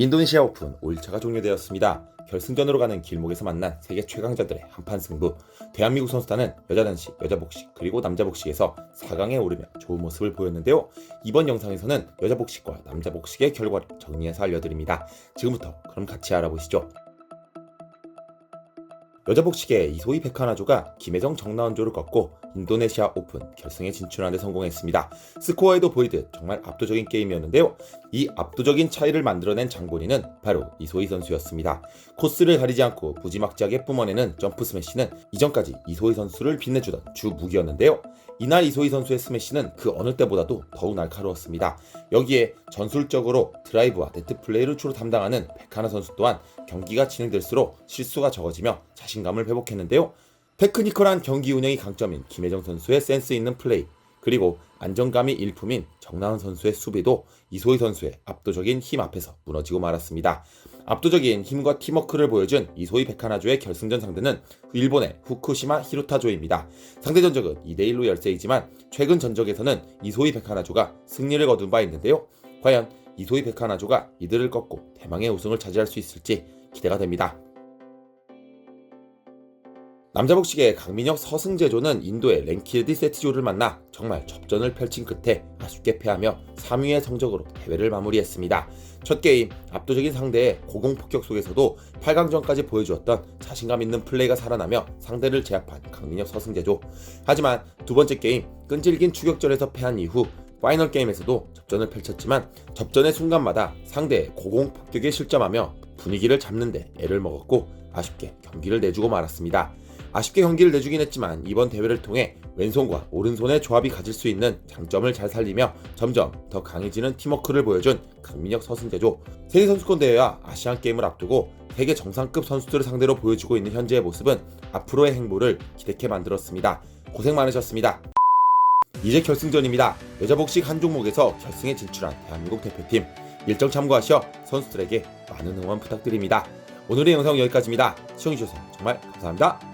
인도네시아 오픈 5일차가 종료되었습니다. 결승전으로 가는 길목에서 만난 세계 최강자들의 한판 승부. 대한민국 선수단은 여자 단식, 여자 복식, 그리고 남자 복식에서 4강에 오르며 좋은 모습을 보였는데요. 이번 영상에서는 여자 복식과 남자 복식의 결과를 정리해서 알려드립니다. 지금부터 그럼 같이 알아보시죠. 여자 복식의 이소희 백하나조가 김혜정 정나은조를 꺾고 인도네시아 오픈 결승에 진출하는 데 성공했습니다. 스코어에도 보이듯 정말 압도적인 게임이었는데요. 이 압도적인 차이를 만들어낸 장본인은 바로 이소희 선수였습니다. 코스를 가리지 않고 무지막지하게 뿜어내는 점프 스매시는 이전까지 이소희 선수를 빛내주던 주 무기였는데요. 이날 이소희 선수의 스매시는 그 어느 때보다도 더욱 날카로웠습니다. 여기에 전술적으로 드라이브와 네트 플레이를 주로 담당하는 백하나 선수 또한 경기가 진행될수록 실수가 적어지며 자신감을 회복했는데요. 테크니컬한 경기 운영이 강점인 김혜정 선수의 센스 있는 플레이, 그리고 안정감이 일품인 정나은 선수의 수비도 이소희 선수의 압도적인 힘 앞에서 무너지고 말았습니다. 압도적인 힘과 팀워크를 보여준 이소희 백하나조의 결승전 상대는 일본의 후쿠시마 히로타조입니다. 상대 전적은 2대1로 열세이지만 최근 전적에서는 이소희 백하나조가 승리를 거둔 바 있는데요. 과연 이소희 백하나조가 이들을 꺾고 대망의 우승을 차지할 수 있을지 기대가 됩니다. 남자 복식의 강민혁 서승재조는 인도의 랭키르디 세트조를 만나 정말 접전을 펼친 끝에 아쉽게 패하며 3위의 성적으로 대회를 마무리했습니다. 첫 게임 압도적인 상대의 고공폭격 속에서도 8강전까지 보여주었던 자신감 있는 플레이가 살아나며 상대를 제압한 강민혁 서승재조. 하지만 두 번째 게임 끈질긴 추격전에서 패한 이후 파이널 게임에서도 접전을 펼쳤지만 접전의 순간마다 상대의 고공폭격에 실점하며 분위기를 잡는데 애를 먹었고 아쉽게 경기를 내주고 말았습니다. 아쉽게 경기를 내주긴 했지만 이번 대회를 통해 왼손과 오른손의 조합이 가질 수 있는 장점을 잘 살리며 점점 더 강해지는 팀워크를 보여준 강민혁 서승재조 세계 선수권 대회와 아시안 게임을 앞두고 세계 정상급 선수들을 상대로 보여주고 있는 현재의 모습은 앞으로의 행보를 기대케 만들었습니다. 고생 많으셨습니다. 이제 결승전입니다. 여자 복식 한 종목에서 결승에 진출한 대한민국 대표팀 일정 참고하셔 선수들에게 많은 응원 부탁드립니다. 오늘의 영상은 여기까지입니다. 시청해주셔서 정말 감사합니다.